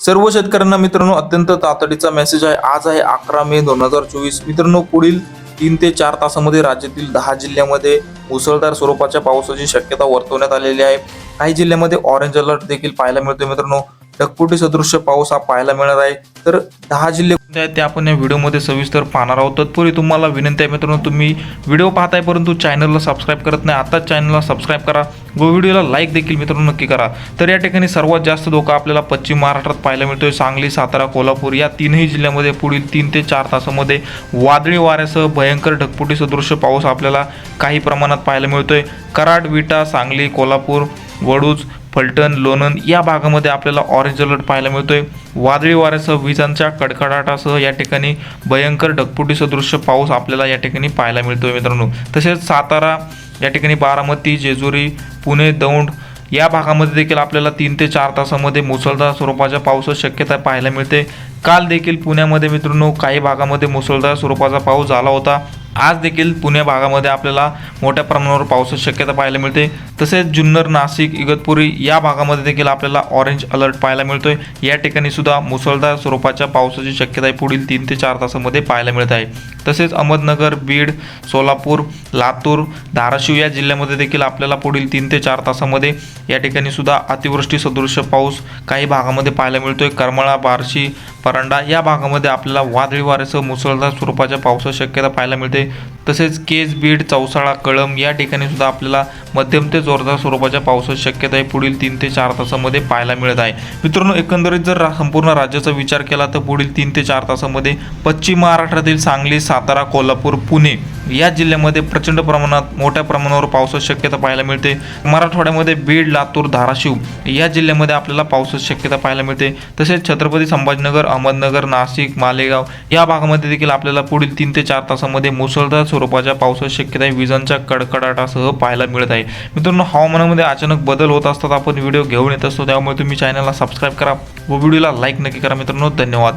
सर्व शेतकऱ्यांना मित्रांनो अत्यंत तातडीचा मेसेज आहे. आज आहे अकरा मे दोन हजार चोवीस. मित्रांनो पुढील तीन ते चार तासामध्ये राज्यातील दहा जिल्ह्यामध्ये मुसळधार स्वरूपाच्या पावसाची शक्यता वर्तवण्यात आलेली आहे. काही जिल्ह्यामध्ये ऑरेंज अलर्ट देखील पाहायला मिळतोय मित्रांनो. ढकपुटी सदृश्य पाऊस हा पाहायला मिळणार आहे. तर दहा जिल्हे कोणते आहेत ते आपण या व्हिडिओमध्ये सविस्तर पाहणार आहोत. तत्पूर्वी तुम्हाला विनंती आहे मित्रांनो तुम्ही व्हिडिओ पाहताय परंतु चॅनलला सबस्क्राईब करत नाही आताच चॅनलला सबस्क्राईब करा. व व्हिडिओला लाईक देखील मित्रांनो नक्की करा. तर या ठिकाणी सर्वात जास्त धोका आपल्याला पश्चिम महाराष्ट्रात पाहायला मिळतोय. सांगली सातारा कोल्हापूर या तीनही जिल्ह्यामध्ये पुढील तीन ते चार तासामध्ये वादळी वाऱ्यासह भयंकर ढकपुटी सदृश्य पाऊस आपल्याला काही प्रमाणात पाहायला मिळतोय. कराड विटा सांगली कोल्हापूर वडूज फलटण लोणंद या भागामध्ये आपल्याला ऑरेंज अलर्ट पाहायला मिळतोय. वादळी वाऱ्यासह विजांच्या कडकडाटासह या ठिकाणी भयंकर ढगफुटी सदृश्य पाऊस आपल्याला या ठिकाणी पाहायला मिळतोय मित्रांनो. तसेच सातारा या ठिकाणी बारामती जेजुरी पुणे दौंड या भागामध्ये देखील आपल्याला तीन ते चार तासामध्ये मुसळधार स्वरूपाच्या पावसाची शक्यता पाहायला मिळते. काल देखील पुण्यामध्ये मित्रांनो काही भागामध्ये मुसळधार स्वरूपाचा पाऊस झाला होता. आज देखील पुणे भागामध्ये आपल्याला मोठ्या प्रमाणावर पावसाची शक्यता पाहायला मिळते. तसेच जुन्नर नाशिक इगतपुरी या भागामध्ये देखील आपल्याला ऑरेंज अलर्ट पाहायला मिळतोय. या ठिकाणी सुद्धा मुसळधार स्वरूपाच्या पावसाची शक्यता आहे पुढील तीन ते चार तासामध्ये पाहायला मिळत आहे. तसेच अहमदनगर बीड सोलापूर लातूर धाराशिव या जिल्ह्यामध्ये देखील आपल्याला पुढील तीन ते चार तासामध्ये या ठिकाणी सुद्धा अतिवृष्टी सदृश्य पाऊस काही भागामध्ये पाहायला मिळतोय. करमाळा बार्शी परांडा या भागामध्ये आपल्याला वादळी वाऱ्यासह मुसळधार स्वरूपाच्या पावसाची शक्यता पाहायला मिळते. तसेच केज बीड चौसाळा कळम या ठिकाणी सुद्धा आपल्याला मध्यम ते जोरदार स्वरूपाच्या पावसाची शक्यता ही पुढील तीन ते चार तासामध्ये पाहायला मिळत आहे. मित्रांनो एकंदरीत जर संपूर्ण राज्याचा विचार केला तर पुढील तीन ते चार तासामध्ये पश्चिम महाराष्ट्रातील सांगली सातारा कोल्हापूर पुणे या जिल्ह्यामध्ये प्रचंड प्रमाणात मोठ्या प्रमाणावर पावसाची शक्यता पाहायला मिळते. मराठवाड्यामध्ये बीड लातूर धाराशिव या जिल्ह्यामध्ये आपल्याला पावसाची शक्यता पाहायला मिळते. तसेच छत्रपती संभाजीनगर अहमदनगर नाशिक मालेगाव या भागामध्ये देखील आपल्याला पुढील तीन ते चार तासामध्ये मुसळधार स्वरूपाच्या पावसाची शक्यता विजांच्या कडकडाटासह पाहायला मिळत आहे. मित्रांनो हवामानामध्ये अचानक बदल होत असतात आपण व्हिडिओ घेऊन येत असतो. त्यामुळे तुम्ही चॅनलला सबस्क्राईब करा व व्हिडिओला लाईक नक्की करा मित्रांनो. धन्यवाद.